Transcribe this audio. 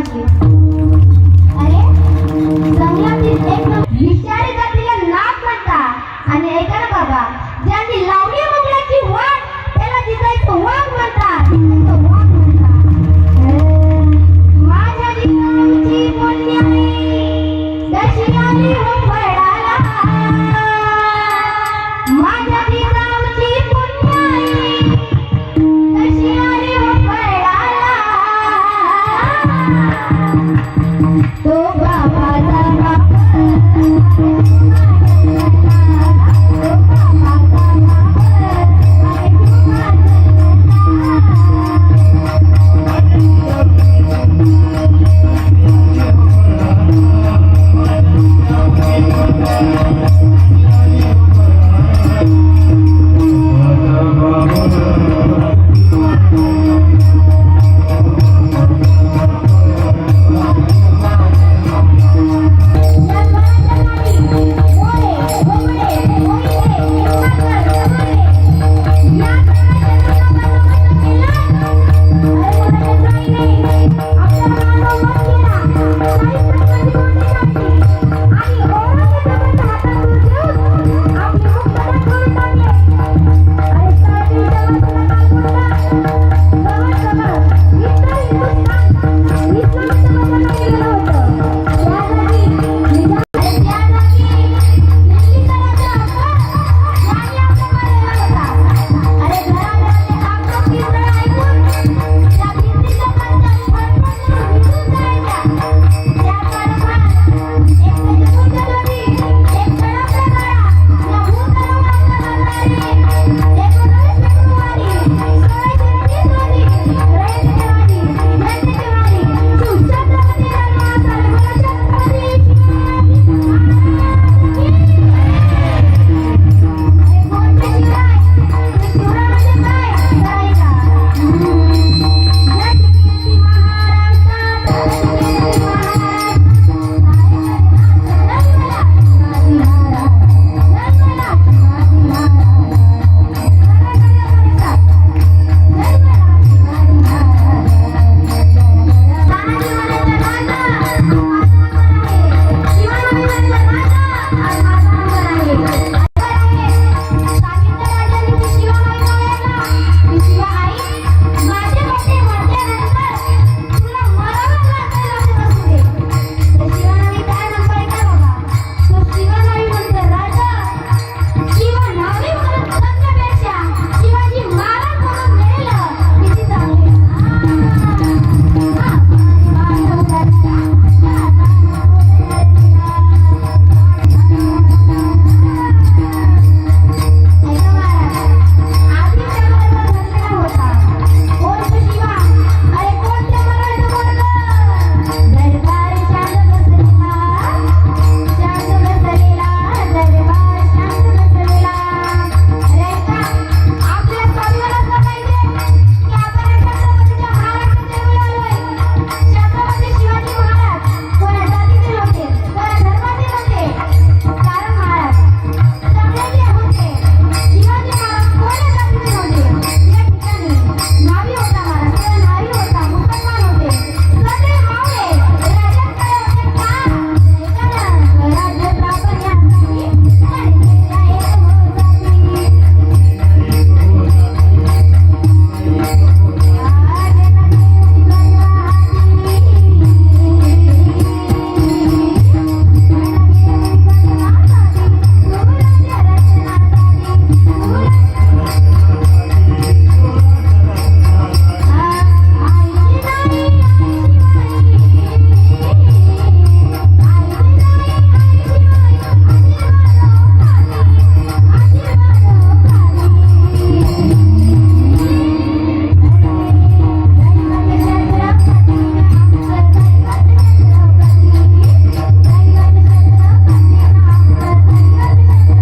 लोकांची अरे जंगलातील एक विचारी जातीला नाग म्हणता आणि ऐका ना बाबा ज्यांनी लावली मुगलाची वाट त्याला जिजाईचं वाघ म्हणतात.